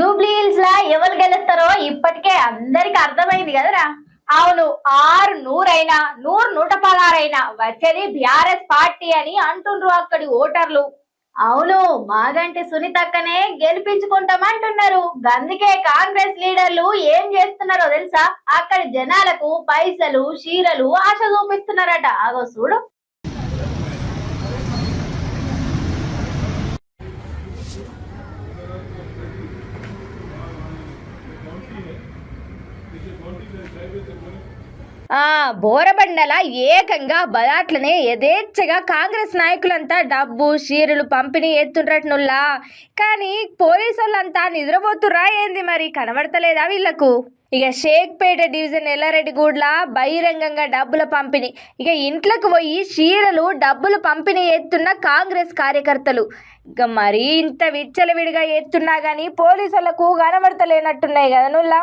Jubilee hills లా ఎవరు గెలుస్తారో ఇప్పటికే అందరికి అర్థమైంది కదరా. అవును ఆరు నూరైనా నూరు నూట పదహారైనా వచ్చేది బిఆర్ఎస్ పార్టీ అని అంటుండ్రు అక్కడి ఓటర్లు. అవును మాగంటి సునీతక్కనే గెలిపించుకుంటామంటున్నారు. అందుకే కాంగ్రెస్ లీడర్లు ఏం చేస్తున్నారో తెలుసా? అక్కడి జనాలకు పైసలు చీరలు ఆశ చూపిస్తున్నారట. అగో చూడు. బోరబండల ఏకంగా బలాట్లనే యథేచ్ఛగా కాంగ్రెస్ నాయకులంతా డబ్బు షీరులు పంపిణీ ఎత్తుండ్రట్నుల్లా కానీ పోలీసు వాళ్ళంతా నిద్రపోతుర్రా ఏంది మరి? కనబడతలేదా వీళ్ళకు? ఇక షేక్పేట డివిజన్ ఎల్లారెడ్డిగూడ్ల బహిరంగంగా డబ్బుల పంపిణీ. ఇక ఇంట్లోకి పోయి చీరలు డబ్బులు పంపిణీ ఎత్తున్న కాంగ్రెస్ కార్యకర్తలు. ఇక మరీ ఇంత విచ్చలవిడిగా ఎత్తున్నా కానీ పోలీసులకు కనబడతలేనట్టున్నాయి కదా నుల్లా